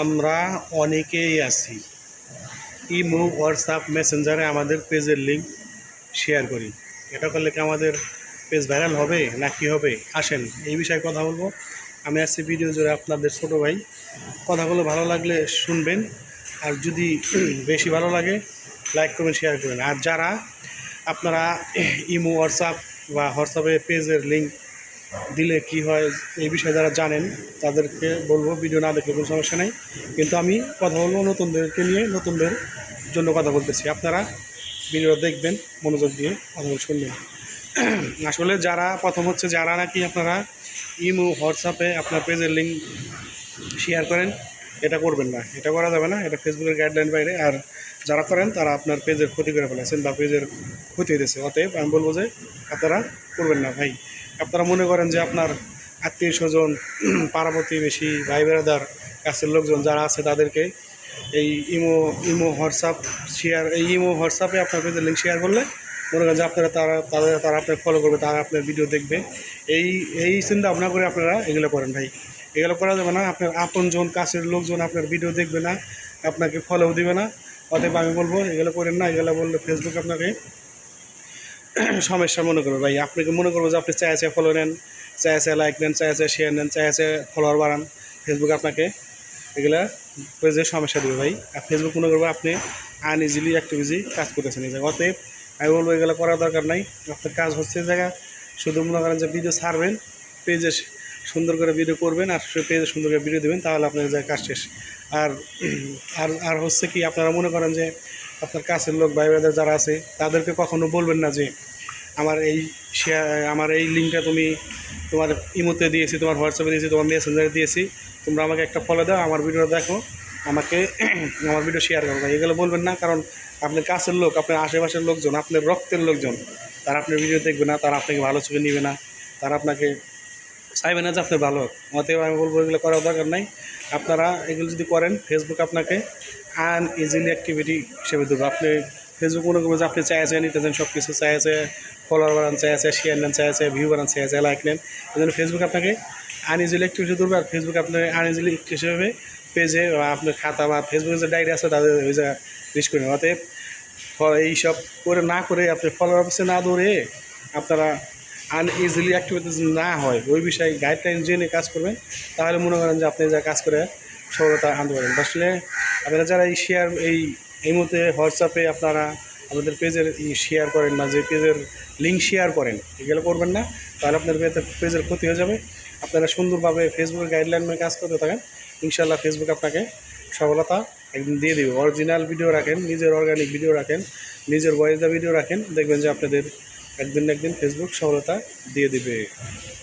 আমরা অনেকেই আছি। ইমো, হোয়াটসঅ্যাপ, মেসেঞ্জারে আমাদের পেজের লিঙ্ক শেয়ার করি। এটা করলে কি আমাদের পেজ ভাইরাল হবে না কি হবে? আসেন, এই বিষয়ে কথা বলব। আমি আসছি ভিডিও জুড়ে আপনাদের ছোটো ভাই। কথাগুলো ভালো লাগলে শুনবেন। আর যদি বেশি ভালো লাগে লাইক করবেন শেয়ার করবেন। আর যারা আপনারা ইমো, হোয়াটসঅ্যাপ বা হোয়াটসঅ্যাপে পেজের লিঙ্ক দিলে কি হয় এই বিষয়ে যারা জানেন তাদেরকে বলব, ভিডিও না দেখলে কোনো সমস্যা নেই। কিন্তু আমি কথা বলব নতুনদেরকে নিয়ে, নতুনদের জন্য কথা বলতেছি। আপনারা ভিডিও দেখবেন, মনোযোগ দিয়ে কথাগুলো শুনবেন। আসলে যারা, প্রথম হচ্ছে যারা নাকি আপনারা ইমো, হোয়াটসঅ্যাপে আপনার পেজের লিঙ্ক শেয়ার করেন, এটা করবেন না। এটা করা যাবে না, এটা ফেসবুকের গাইডলাইন বাইরে। আর যারা করেন, তারা আপনার পেজের ক্ষতি করে ফেলেছেন বা পেজের ক্ষতি হইতেছে। অতএব আমি বলব যে আপনারা করবেন না ভাই। আপনারা মনে করেন যে আপনার আত্মীয় স্বজন পাড়া প্রতিবেশী ভাই বেড়াদার কাছের লোকজন যারা আছে তাদেরকে এই ইমো ইমো হোয়াটসঅ্যাপ শেয়ার এই ইমো হোয়াটসঅ্যাপে আপনার পেজের লিঙ্ক শেয়ার করলে মনে করেন যে আপনারা তারা, তাদের, তারা আপনার ফলো করবে, তারা আপনার ভিডিও দেখবে। এই এই চিন্তা ভাবনা করে আপনারা এগুলো করেন ভাই। এগুলো করা যাবে না, আপনার আপনজন, কাছের লোকজন আপনার ভিডিও দেখবে না, আপনাকে ফলো দিবে না। অতএব আমি বলব, এগুলো করেন না, এগুলো বললে ফেসবুক আপনাকে সমস্যা মনে করবে ভাই। আপনাকে মনে করব যে আপনি চায় চায় ফলো নেন চায় চায় লাইক নেন চায় চায় শেয়ার নেন চায় চায় ফলোয়ার বাড়ান ফেসবুক আপনাকে। এগুলা পেজে সমস্যা দেবে ভাই। আর ফেসবুক মনে করব আপনি আনইজিলি অ্যাক্টিভিজি কাজ করতেছেন এই জায়গায়। অতএব আমি বলব এগুলো করার দরকার নাই। আপনার কাজ হচ্ছে এই জায়গা। শুধু মনে করেন যে ভিডিও ছাড়বেন পেজে সুন্দর করে ভিডিও করবেন আর পেজে সুন্দর করে ভিডিও দেবেন, তাহলে আপনার জায়গায় কাজ শেষ। আর আর হচ্ছে কি, আপনারা মনে করেন যে আপনার কাছের লোক ভাই ভাইদের যারা আছে, তাদেরকে কখনো বলবেন না যে, আমার এই শেয়ার আমার এই লিঙ্কটা তুমি তোমার ইমোতে দিয়েছি, তোমার হোয়াটসঅ্যাপে দিয়েছি, তোমার মেসেঞ্জারে দিয়েছি, তোমরা আমাকে একটা ফলো দাও, আমার ভিডিও দেখো, আমাকে আমার ভিডিও শেয়ার করো। ভাই, এগুলো বলবেন না, কারণ আপনার কাছের লোক, আপনার আশেপাশের লোকজন, আপনার রক্তের লোকজন, তারা আপনার ভিডিও দেখবে না, তারা আপনাকে ভালো চোখে নেবে না, তারা আপনাকে চাইবে না যে আপনার ভালো হোক। অতএব আমি বলব এগুলো করার দরকার নাই। আপনারা এগুলো যদি করেন ফেসবুক আপনাকে আন ইজিলি অ্যাক্টিভিটি হিসেবে দেবো। আপনি ফেসবুক মনে করবেন যে আপনি চাই আছে নিতে সব কিছু চাই আছে ফলোয়ার বানান চাই আছে শেয়ার নেন চাই আছে ভিউ বানান চাই আছে লাইক নেন। এই জন্য ফেসবুক আপনাকে আন আনইজিলি অ্যাক্টিভিটি ধরবে আর ফেসবুক আপনার আনইজিলি হিসেবে পেজে আপনার খাতা বা ফেসবুকে যে ডায়েরি আছে তাদের ওই জায়গায় রিচ করে। অতএব এইসব করে না করে আপনি ফলোয়ার অফিসে না দৌড়ে আপনারা আনইজিলি অ্যাক্টিভিটিস না হয়, ওই বিষয়ে গাইডলাইন জেনে কাজ করবেন, তাহলে মনে করেন যে আপনি যা কাজ করে সফলতা আনতে পারেন আসলে আপনারা যারা এই শেয়ার এই এই মুহূর্তে হোয়াটসঅ্যাপে আপনারা আমাদের পেজের ই শেয়ার করেন না যে পেজের লিঙ্ক শেয়ার করেন, এগুলো করবেন না, তাহলে আপনার পেজের ক্ষতি হয়ে যাবে। আপনারা সুন্দরভাবে ফেসবুকের গাইডলাইন মেনে কাজ করতে থাকেন ইনশাল্লাহ ফেসবুক আপনাকে সফলতা একদিন দিয়ে দেবে। অরিজিনাল ভিডিও রাখেন, নিজের অর্গানিক ভিডিও রাখেন, নিজের বয়েজা ভিডিও রাখেন, দেখবেন যে আপনাদের একদিন না একদিন ফেসবুক সফলতা দিয়ে দিবে।